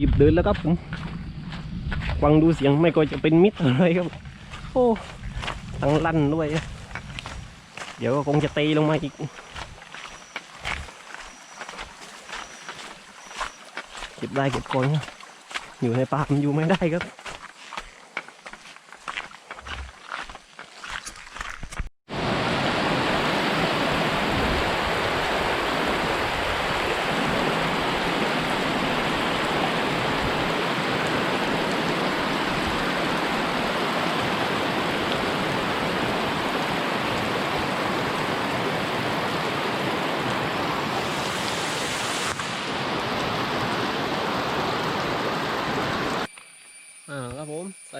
หยิบเดินแล้วครับผมฟังดูเสียงไม่ก็จะเป็นมิตรอะไรครับ โอ้ตั้งลั่นด้วย เดี๋ยวก็คงจะตีลงมาอีกเก็บได้เก็บก่อนอยู่ในป่ามันอยู่ไม่ได้ครับ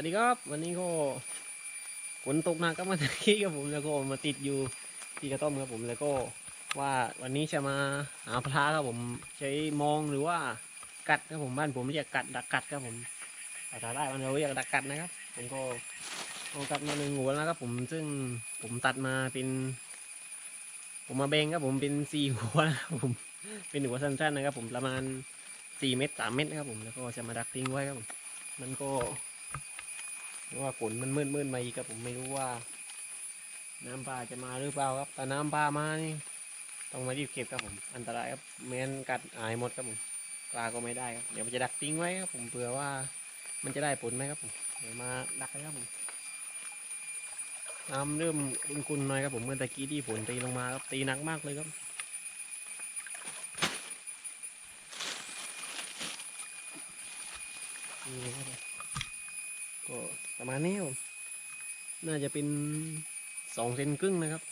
วัสดีครับ วันนี้ก็ฝนตกหนักก็มาตะกี้ครับผมแล้วก็มาติดอยู่ที่กระต้อมครับผมแล้วก็ว่าวันนี้จะมาหาปลาครับผมใช้มองหรือว่ากัดครับผมบ้านผมเรียกกัดดักกัดครับผมภาษาใต้มันเราเรียกดักกัดนะครับ ผมก็เอากัดมาหนึ่งหัวแล้วครับผมซึ่งผมตัดมาเป็น ผมมาเบงครับผมเป็นสี่หัวนะครับผมเป็นหัวสั้นๆนะครับ ผมประมาณสี่เมตรสามเมตรนะครับผมแล้วก็จะมาดักทิ้งไว้ครับผมมันก็ ว่าฝนมันมืดมืดๆมาอีกครับผมไม่รู้ว่า น้ำปลาจะมาหรือเปล่าครับ แต่น้ำปลามานี่ต้องมารีบเก็บครับผม อันตรายครับแม้นกัดอายหมดครับผมปลาก็ไม่ได้ครับ เดี๋ยวจะดักทิ้งไว้ครับผมเผื่อว่ามันจะได้ผลไหมครับผม เดี๋ยวมาดักกันครับผมน้ำเริ่มกุนๆหน่อยครับผมเมื่อตะกี้ที่ฝนตีลงมาครับตีหนักมากเลยครับนี่ครับ มาณนี้น่าจะเป็นสองเซนครึ่งนะครับ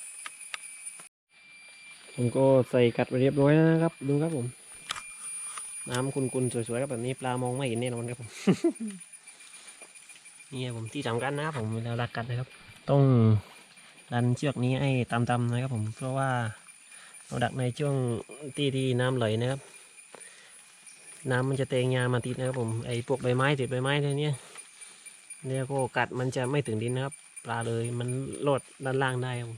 ผมก็ใส่กัดไปเรียบร้อยแล้วนะครับ ดูครับผม น้ำคุนๆสวยๆครับแบบนี้ปลามองไม่เห็นแน่นอนครับผมนี่ครับผมที่สำคัญนะครับผมเวลาดักกัดนะครับ ต้องดันเชือกนี้ให้ตามๆนะครับผมเพราะว่าเราดักในช่วงที่ที่น้ำไหลนะครับ น้ำมันจะเตงยามาติดนะครับผมไอ้พวกใบไม้ติดใบไม้อะไรเนี้ย เนี่ยก็กัดมันจะไม่ถึงดินนะครับ ปลาเลยมันโลดด้านล่างได้ครับ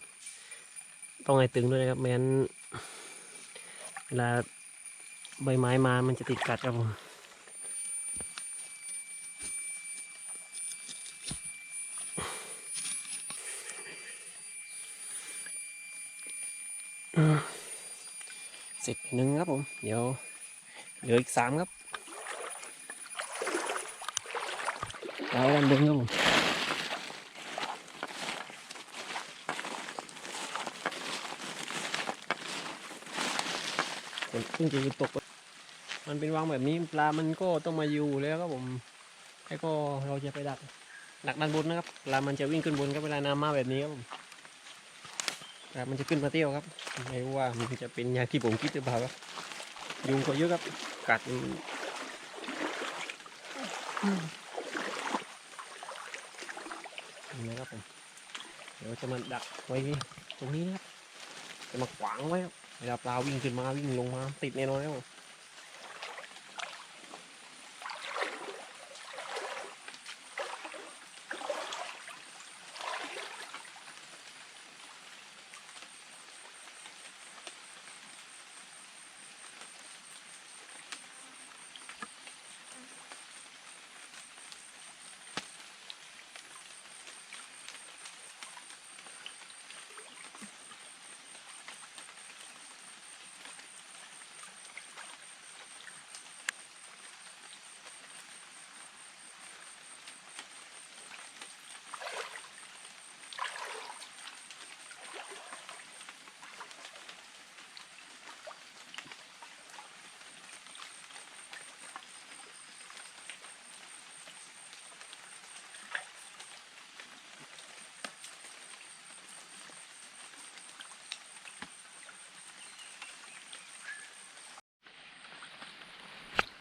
ต้องให้ตึงด้วยนะครับไม่งั้นเวลาใบไม้มามันจะติดกัดครับผมเสร็จหนึ่งครับผม เดี๋ยวเหลืออีกสามครับ เอาด้านบนครับผมฝนเพิ่งจะหยุดตก มันเป็นวางแบบนี้ปลามันก็ต้องมาอยู่แล้วครับผมแล้วก็เราจะไปดักดักด้านบนนะครับปลามันจะวิ่งขึ้นบนครับเวลาน้ำมาแบบนี้ครับผมปลามันจะขึ้นมาเที่ยวครับไม่ว่ามันจะเป็นอย่างที่ผมคิดหรือเปล่าครับยุงก็เยอะครับกัดนะครับผม เดี๋ยว จะมาดักไว้ตรงนี้นะครับจะมาขวางไว้ครับเวลาปลาวิ่งขึ้นมาวิ่งลงมาติดแน่นอนครับ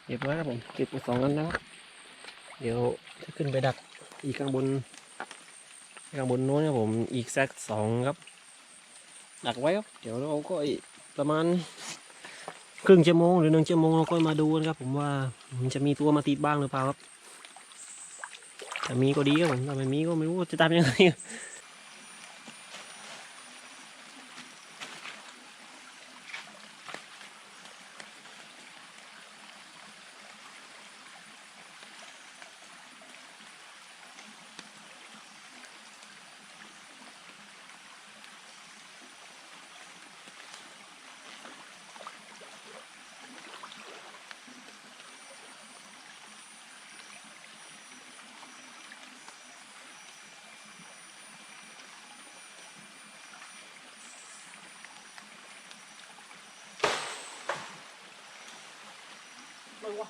เรียบร้อยครับผมเก็บไปสองอันแล้วครับเดี๋ยวจะขึ้นไปดักอีกข้างบนข้างบนโน้นครับผมอีกสักสองครับดักไว้ครับเดี๋ยวเราก็ประมาณครึ่งชั่วโมงหรือหนึ่งชั่วโมงเราก็มาดูนะครับผมว่ามันจะมีตัวมาติดบ้างหรือเปล่าครับถ้ามีก็ดีครับผมถ้าไม่มีก็ไม่รู้จะทำยังไง 看我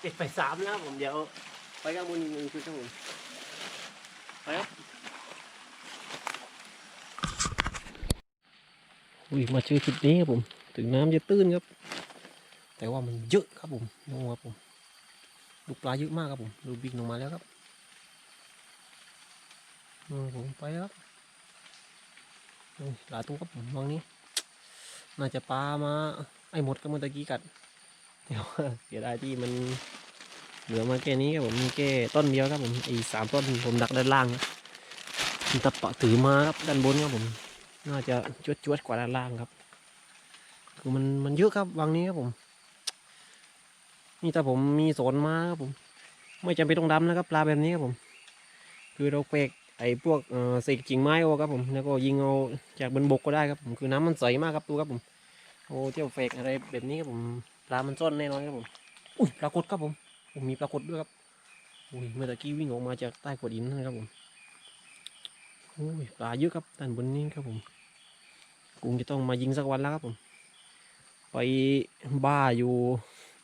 เจ็ดไปสามแล้วครับผมเดี๋ยว ไปข้างบนอีกหนึ่งชุดครับผมไปครับอุ้ยมาเจอจุดนี้ครับผม ถึงน้ำจะตื้นครับ แต่ว่ามันเยอะครับผมดูครับผมลูกปลาเยอะมากครับผมดูบินออกมาแล้วครับอืมผมไปแล้วครับหลายตัวครับผมวางนี้ น่าจะปลามาไอ้หมดก็เมื่อตะกี้กัด เดี๋ยวเสียดายที่มันเหลือมาแค่นี้ครับผมมีแค่ต้นเดียวครับผมอีสามต้นผมดักด้านล่างนะมีตะปะถือมาครับด้านบนครับผม น่าจะจวดจวดๆกว่าด้านล่างครับ คือมันมันเยอะครับวังนี้ครับผม นี่ถ้าผมมีสนมาครับผม ไม่จำเป็นต้องดำนะครับ ปลาแบบนี้ครับผม คือเราเปกไอ้พวกเอ่อเศษกิ่งไม้เอาครับผมแล้วก็ยิงเอาจากบนบกก็ได้ครับผมคือน้ำมันใสมากครับตัวครับผมโอ้เที่ยวเฟกอะไรแบบนี้ครับผม ลามันซ่อนแน่นอนครับผม อุ้ยปรากฏครับผมผมมีปรากฏด้วยครับ อุ้ยเมื่อตะกี้วิ่งออกมาจากใต้โขดหินนะครับผมโอ้ยปลาเยอะครับด้านบนนี้ครับผมคงจะต้องมายิงสักวันแล้วครับผม ไปบ้าอยู่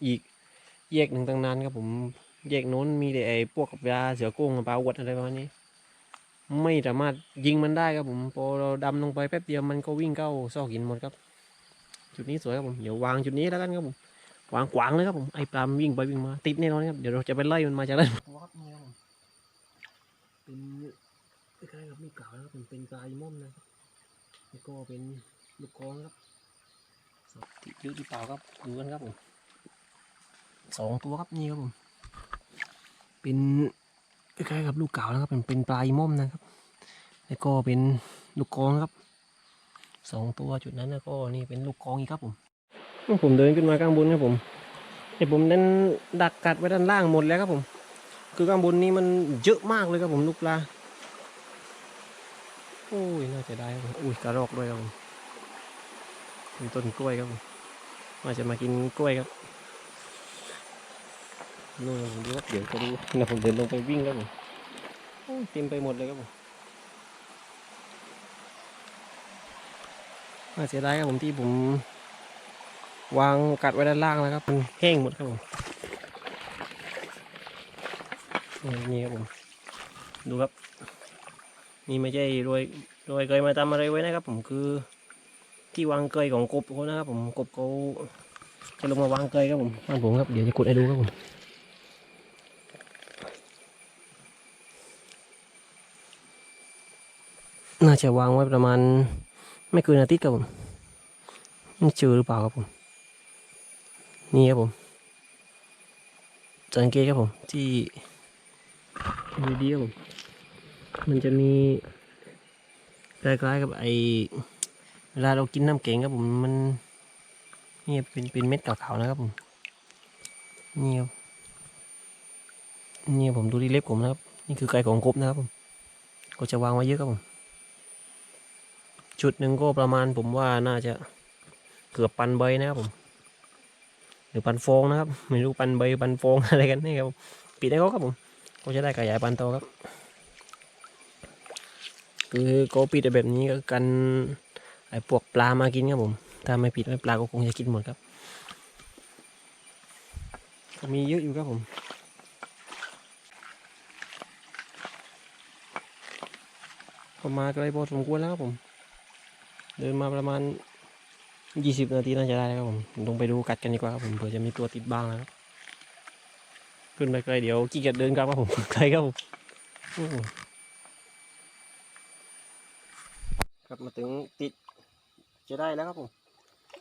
อีกแยกหนึ่งตั้งนานครับผมแยกโน้นมีแต่ไอ้พวกปลาเสือโกร่งปลาอวดอะไรประมาณนี้ ไม่สามารถยิงมันได้ครับผมพอเราดำลงไปแป๊บเดียวมันก็วิ่งเข้าซอกหินหมดครับ จุดนี้สวยครับผมเดี๋ยววางจุดนี้แล้วกันครับผม กวางขวางเลยครับผมไอ้ปลามวิ่งไปวิ่งมาติดแน่นอนครับเดี๋ยวเราจะไปไล่มันมาจากด้นตัวครับนี่ครับผมเป็นคล้ายๆกับลูกเก่านะครับผมเป็นปลาอีม่อมนะแล้วก็เป็นลูกกองครับติดเยอะหรือเปล่าครับดูกันครับผมสองตัวครับนี่ครับผมเป็นคล้ายๆกับลูกเก่านะครับเป็นเป็นปลาอีม่อมนะครับ แล้วก็เป็นลูกกองครับสองตัวจุดนั้นแล้วก็นี่เป็นลูกกองอีกครับผม ผมเดินขึ้นมาข้างบนครับผมแต่ผมนั้นดักกัดไว้ด้านล่างหมดแล้วครับผม คือข้างบนนี้มันเยอะมากเลยครับผมลูกปลาโอ้ยน่าจะได้ครับผมอุ้ยกระรอกด้วยครับผมมีต้นกล้วยครับผมว่าจะมากินกล้วยครับนู่นผมดูครับเดี๋ยวจะดูนะผมเดินลงไปวิ่งครับผมเต็มไปหมดเลยครับผมน่าเสียดายครับผมที่ผม วางกัดไว้ด้านล่างแล้วครับมันแห้งหมดครับผมนี่ครับผมดูครับ นี่ไม่ใช่โรยโรยเกยมาทำอะไรไว้นะครับ ผมคือ ที่วางเกยของกบเขานะครับผมกบเขาจะลงมาวางเกยครับผมบ้านผมครับเดี๋ยวจะกดให้ดูครับผมน่าจะวางไว้ประมาณ ไม่เกินอาทิตย์ครับผมไม่เจอหรือเปล่าครับผม นี่ครับผมสังเกตครับผมที่ดูดีครับผมมันจะมีคล้ายๆกับไอเวลาเรากินน้ำเก่งครับผมมันนี่เป็นเป็นเม็ดขาวๆนะครับผมนี่ครับนี่ครับผมดูที่เล็บผมนะครับ นี่คือไก่ของกบนะครับผมก็จะวางไว้เยอะครับผมจุดหนึ่งก็ประมาณผมว่าน่าจะเกือบปันใบนะครับผม รือปันฟองนะครับ ไม่รู้ปันใบปันฟองอะไรกันนี่ครับปิดให้เขาครับผมก็จะได้ขยายปันโตครับ คือก็ปิดแบบนี้ก็กันไอ้พวกปลามากินครับผม ถ้าไม่ปิดไว้ปลาก็คงจะกินหมดครับ มีเยอะอยู่ครับผมก็มาไกลพอสมควรแล้วครับผม เดินมาประมาณ ยี่สิบนาทีน่าจะได้แล้วครับผมลงไปดูกัดกันดีกว่าครับผมเผื่อจะมีตัวติดบ้างนะครับขึ้นไปไกลเดี๋ยวขี้เกียจเดินกลับครับผมไกลครับผมโอ้โหครับมาถึงติดจะได้แล้วครับผม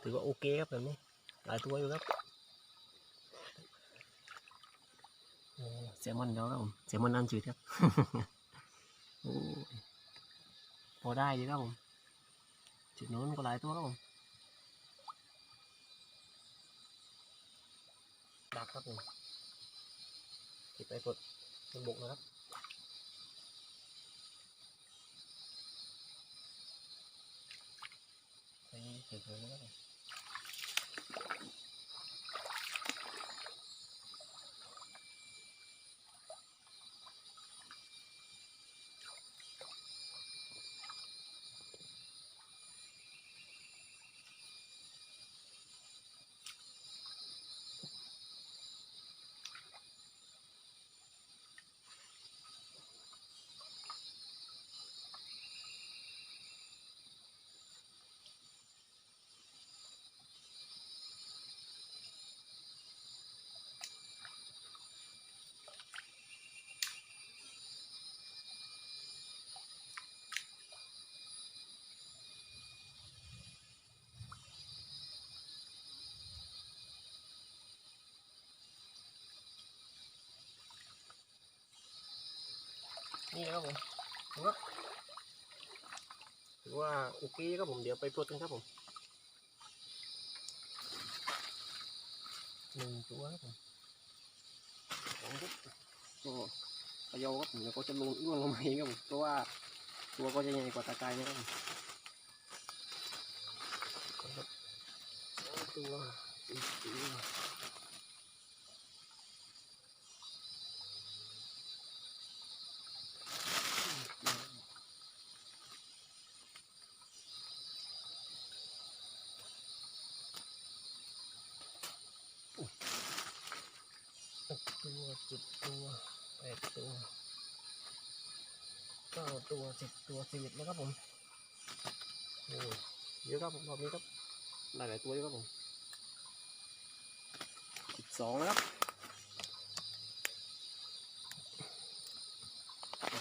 ถือว่าโอเคครับแบบนี้หลายตัวอยู่ครับโอ้แซลมอนแล้วครับผมแซลมอนน้ำจืดครับโอ้พอได้ดีครับผมจุดโน้นก็หลายตัวครับผม ดักครับผมติดไปกดบนบกนะครับไปเก็บเลยนะครับผมนี่นะ ครับผมถือว่าถือว่าโอเคครับผมเดี๋ยวไปปลดกันครับผมหนึ่งตัวครับผมสองครับก็เขยาครับผมแล้วก็จะลงร่วงลงมาเองครับผมเพราะว่าตัวก็จะใหญ่กว่าตะกายนะครับผมครับสองตัวสี่ตัวหกตัวเจ็ดตัวแปด ตัวเก้าตัวสิบตัวสิบเอ็ดแล้วครับผมโอ้เยอะครับผมรอบนี้ครับหลายหลายๆตัวเยอะครับผมสิบสองแล้วครับ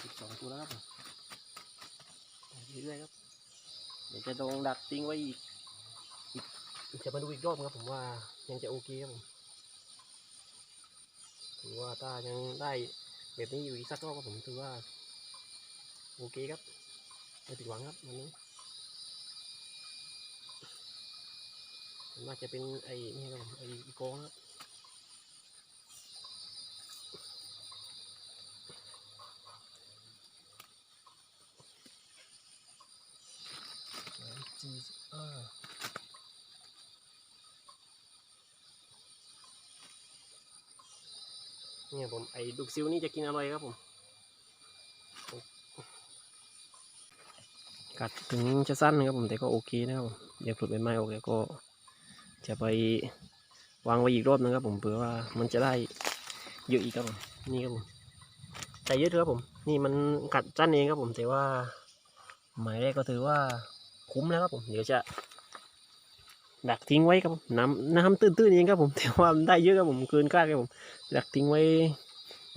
สิบสองตัวแล้วครับผมไปเรื่อยๆครับเดี๋ยวจะลงดักทิ้งไว้อีกอีกจะมาดูอีกรอบครับผมว่ายังจะโอเคครับผมถือว่าถ้ายังได้ แบบนี้อยู่อีกสักรอบก็ผมถือว่าโอเคครับไม่ผิดหวังครับวันนี้น่าจะเป็นไอ้นี่ครับไอ้อีโก้ครับสามสี่สิบห้า เนี่ยผมไอ้ดุกซิลนี่จะกินอร่อยครับผมกัดถึงจะสั้นนะครับผมแต่ก็โอเคนะครับผมเดี๋ยวปลุดใบไม้ออกแล้วก็จะไปวางไว้อีกรอบนึงครับผมเผื่อว่ามันจะได้เยอะอีกครับผมนี่ครับผมแต่เยอะเถอะครับผมนี่มันกัดสั้นเองครับผมแต่ว่าหมายแรกก็ถือว่าคุ้มแล้วครับผมเดี๋ยวจะ ดักทิ้งไว้ครับผมน้ำน้ำตื้นๆเองครับผมแต่ว่ามันได้เยอะครับผมเกินคาดครับผมดักทิ้งไว้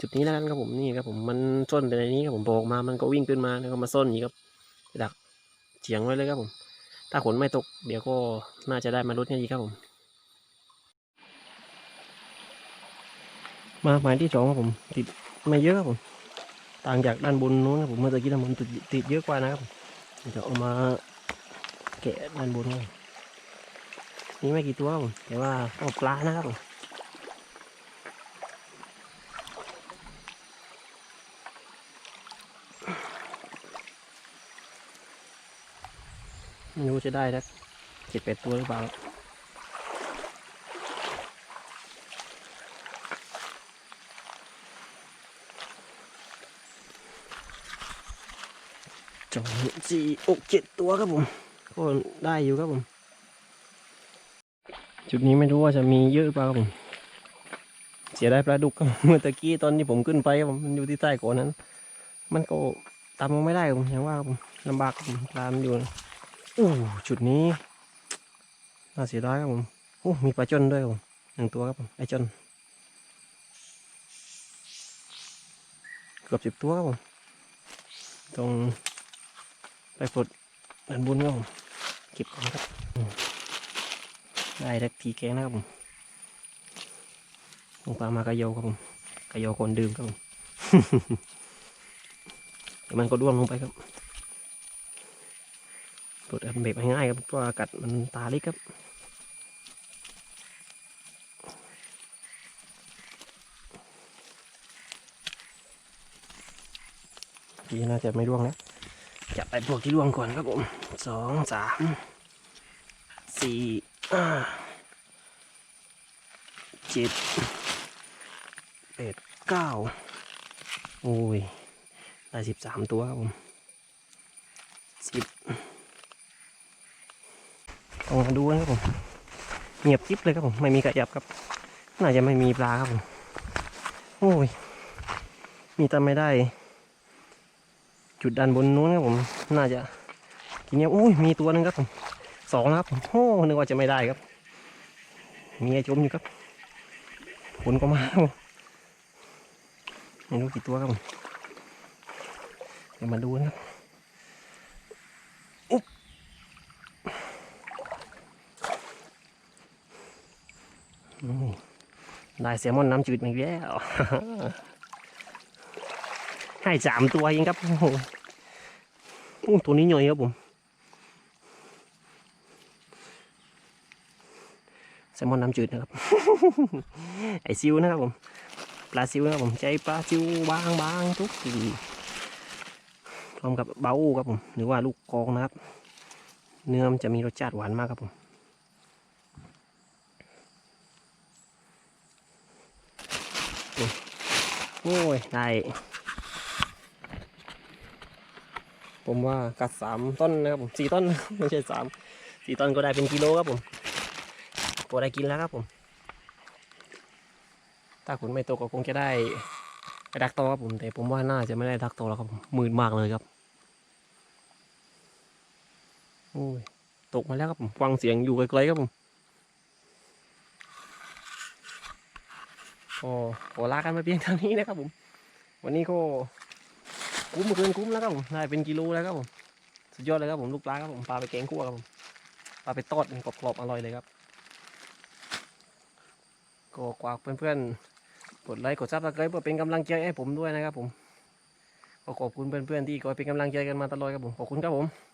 จุดนี้แล้วกันครับผมนี่ครับผมมันซ่อนไปในนี้ครับผมพอกมามันก็วิ่งขึ้นมาแล้วก็มาซ่อนอีกครับ ดักเฉียงไว้เลยครับผม ถ้าขนไม่ตกเดี๋ยวก็น่าจะได้มาลดนี่ครับผม มาหมายที่สองครับผม ติดไม่เยอะครับผม ต่างจากด้านบนนู้นครับผมเมื่อกี้ด้านบนติดติดเยอะกว่านะครับผมเดี๋ยวจะเอามาแกะด้านบนครับ มนี่ไม่กี่ตัวครับผมแต่ว่าอาปลานะครับผมไม่รู้จะได้สักเจ็ดแปดตัวหรือเปล่าสองสี่อกเจ็ดตัวครับผมก็ได้อยู่ครับผม จุดนี้ไม่รู้ว่าจะมีเยอะเปล่าผมเสียได้ปลาดุกเมื่อตะกี้ตอนที่ผมขึ้นไปผมมันอยู่ที่ใต้โขนนั้น มันก็ตามลงไม่ได้ผมอย่างว่าครับผมลำบากครับผมปลามันอยู่โอ้จุดนี้น่าเสียดายครับผมโอ้มีปลาจนด้วยผมหนึ่งตัวครับผมไอจนเกือบสิบตัวครับผมตรงไปปลดด้านบนครับผมเก็บก่อนครับ ได้ทักทีแกนะครับผมลงปลามากระโยครับผมกระโยคนดื่มครับผมเดี๋ยวมันก็ด้วงลงไปครับปลดมันเบรกง่ายครับเพราะอากาศมันตาลิกครับทีน่าจะไม่ร่วงแล้วจับไปพวกที่ร่วงก่อนครับผมสองสามสี่ เจ็ดแปดเก้าโอ้ย ได้สิบสามตัวครับผมสิบลองมาดูนะครับผมเงียบจิ๊บเลยครับผม ไม่มีกระยับครับ น่าจะไม่มีปลาครับผม โอ้ย มีแต่ไม่ได้ จุดด้านบนนู้นครับผม น่าจะทีนี้อุ้ย มีตัวหนึงครับผม สองแล้วครับโอ้นึกว่าจะไม่ได้ครับมีไอ้จมอยู่ครับผลก็มาไม่รู้กี่ตัวครับเดี๋ยวมาดูนะครับอุ๊บได้แซลมอนน้ำจืดมาอีกแล้วให้สามตัวเองครับโอ้โหโอ้ตัวนี้หน่อยครับผม แซลมอนน้ำจืดนะครับ ไอซิวนะครับผม ปลาซิวนะครับผมใจปลาซิวบางบางๆทุกทีพร้อมกับเบาครับผม หรือว่าลูกกองนะครับ เนื้อมันจะมีรสชาติหวานมากครับผมโอ้ยได้ผมว่ากัดสามต้นนะครับผมสี่ต้นไม่ใช่สามสี่ต้นก็ได้เป็นกิโลครับผม พอได้กินแล้วครับผม ถ้าฝนไม่ตกก็คงจะได้ไปดักโตอครับผม แต่ผมว่าน่าจะไม่ได้ดักโตอแล้วครับมืดมากเลยครับโอ้ยตกมาแล้วครับผมฟังเสียงอยู่ไกลๆครับผมโอ้ขอลากันไปเพียงเท่านี้นะครับผม วันนี้ก็คุ้มเกินคุ้มแล้วครับผมได้เป็นกิโลแล้วครับผม สุดยอดเลยครับผมลูกปลาครับผมปลาไปแกงคั่วครับผมปลาไปทอดกรอบๆอร่อยเลยครับ ก็กวากเพื่อนๆกดไลค์กดซับสไครป์เพื่อเป็นกำลังใจให้ผมด้วยนะครับผมก็ขอบคุณเพื่อนๆที่คอยเป็นกำลังใจกันมาตลอดครับผมขอบคุณครับผม